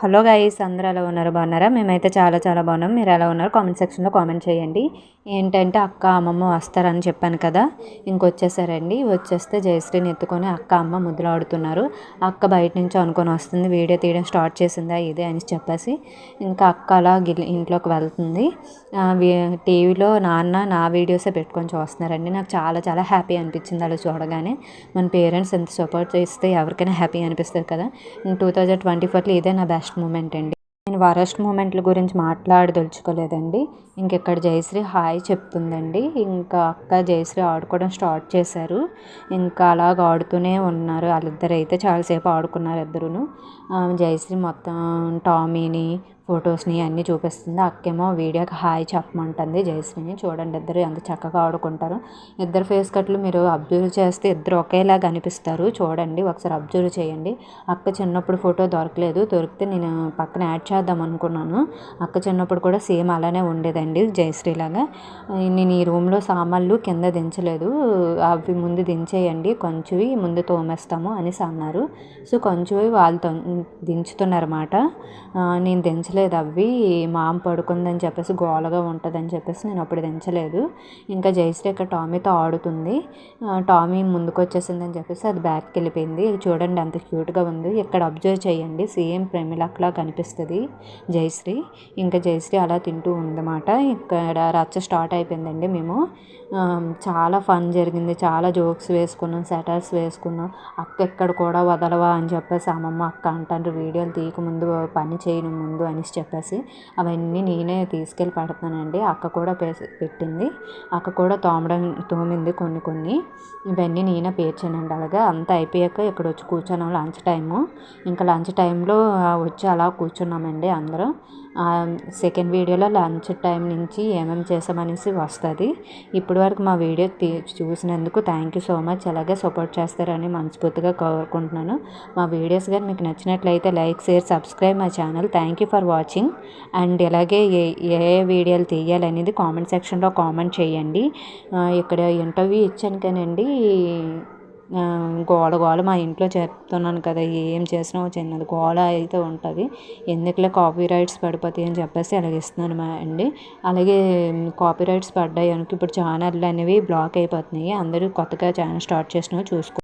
Hello guys అందరూ ఎలా ఉన్నారు? బాగున్నారా? మేమైతే చాలా చాలా బాగున్నాం. మీరు ఎలా ఉన్నారు? కామెంట్ సెక్షన్లో కామెంట్ చేయండి. ఏంటంటే అక్క అమ్మమ్మ వస్తారని చెప్పాను కదా ఇంకొచ్చేసారండి వచ్చేస్తే జయశ్రీని ఎత్తుకొని అక్క అమ్మ ముద్దులాడుతున్నారు అక్క బయట నుంచి అనుకొని వస్తుంది వీడియో తీయడం స్టార్ట్ చేసిందా ఇదే అని చెప్పేసి. ఇంకా అక్క అలా ఇంట్లోకి వెళ్తుంది. టీవీలో నాన్న నా వీడియోసే పెట్టుకొని చూస్తున్నారండి. నాకు చాలా చాలా హ్యాపీ అనిపించింది అలా చూడగానే. మన పేరెంట్స్ ఎంత సపోర్ట్ చేస్తే ఎవరికైనా హ్యాపీ అనిపిస్తుంది కదా. టూ థౌజండ్ ట్వంటీ ఫోర్లో ఇదే నా బెస్ట్ మూమెంట్ అండి. నేను వరస్ట్ మూమెంట్ల గురించి మాట్లాడదలుచుకోలేదండి. ఇంకెక్కడ జయశ్రీ హాయ్ చెప్తుందండి. ఇంకా అక్క జయశ్రీ ఆడుకోవడం స్టార్ట్ చేశారు. ఇంకా అలాగ ఆడుతూనే ఉన్నారు. వాళ్ళిద్దరు అయితే చాలాసేపు ఆడుకున్నారు ఇద్దరును. జయశ్రీ మొత్తం టామీని ఫొటోస్ని అన్నీ చూపిస్తుంది. అక్కేమో వీడియోకి హాయ్ చెప్పమంటుంది. జయశ్రీని చూడండి ఇద్దరు ఎంత చక్కగా ఆడుకుంటారు. ఇద్దరు ఫేస్ కట్లు మీరు అబ్జర్వ్ చేస్తే ఇద్దరు ఒకేలాగా అనిపిస్తారు. చూడండి ఒకసారి అబ్జర్వ్ చేయండి. అక్క చిన్నప్పుడు ఫోటో దొరకలేదు. దొరికితే నేను పక్కన యాడ్ చేద్దాం అనుకున్నాను. అక్క చిన్నప్పుడు కూడా సేమ్ అలానే ఉండేదండి జయశ్రీలాగా నేను ఈ రూమ్లో సామాన్లు కింద దించలేదు. అవి ముందు దించేయండి కొంచెవి ముందు తోమేస్తాము అనేసి అన్నారు. సో కొంచెవి వాళ్ళు దించుతున్నారన్నమాట. నేను దించలేదు. దించలేదు అవి మామ పడుకుందని చెప్పేసి గోలగా ఉంటుందని చెప్పేసి నేను అప్పుడు దించలేదు. ఇంకా జయశ్రీ ఇక్కడ టామీతో ఆడుతుంది. టామీ ముందుకు వచ్చేసిందని చెప్పేసి అది బ్యాక్కి వెళ్ళిపోయింది. చూడండి ఎంత క్యూట్గా ఉంది. ఇక్కడ అబ్జర్వ్ చేయండి. సేమ్ ప్రేమిలక్లా కనిపిస్తుంది జయశ్రీ. ఇంకా జయశ్రీ అలా తింటూ ఉందన్నమాట. ఇక్కడ రచ్చ స్టార్ట్ అయిపోయిందండి మేము. చాలా ఫన్ జరిగింది. చాలా జోక్స్ వేసుకున్నాం సెటర్స్ వేసుకున్నాం. అక్క ఎక్కడ కూడా వదలవా అని చెప్పేసి అమ్మమ్మ అక్క అంటారు వీడియోలు తీయక ముందు పని చేయను ముందు అని అనేసి చెప్పేసి అవన్నీ నేనే తీసుకెళ్ళి పెడతానండి అక్క కూడా పెట్టింది. అక్క కూడా తోమడం తోమింది కొన్ని కొన్ని. ఇవన్నీ నేనే పేర్చానండి. అలాగా అంతా అయిపోయాక ఇక్కడ వచ్చి కూర్చున్నాం లంచ్ టైము. ఇంకా లంచ్ టైంలో వచ్చి అలా కూర్చున్నామండి అందరం. సెకండ్ వీడియోలో లంచ్ టైం నుంచి ఏమేమి చేసామనేసి వస్తుంది. ఇప్పటి వరకు మా వీడియో చూసినందుకు థ్యాంక్ యూ సో మచ్ అలాగే సపోర్ట్ చేస్తారని మనస్ఫూర్తిగా కోరుకుంటున్నాను. మా వీడియోస్ కానీ మీకు నచ్చినట్లయితే లైక్ షేర్ సబ్స్క్రైబ్ మా channel thank you for watching and ఇలాగే ఏ ఏ వీడియోలు తీయాలనేది కామెంట్ సెక్షన్లో కామెంట్ చేయండి. ఇక్కడ ఇంటర్వ్యూ ఇచ్చాను కానండి గోల గోల మా ఇంట్లో చెప్తున్నాను కదా ఏం చేసినా చిన్నది గోల అయితే ఉంటుంది. ఎందుకులే కాపీ రైట్స్ పడిపోతాయి అని చెప్పేసి అలాగే ఇస్తున్నాను మా అండి. అలాగే కాపీ రైట్స్ పడ్డాయి అనుకో ఇప్పుడు ఛానళ్ళు అనేవి బ్లాక్ అయిపోతున్నాయి. అందరూ కొత్తగా ఛానల్ స్టార్ట్ చేసినవి చూసుకో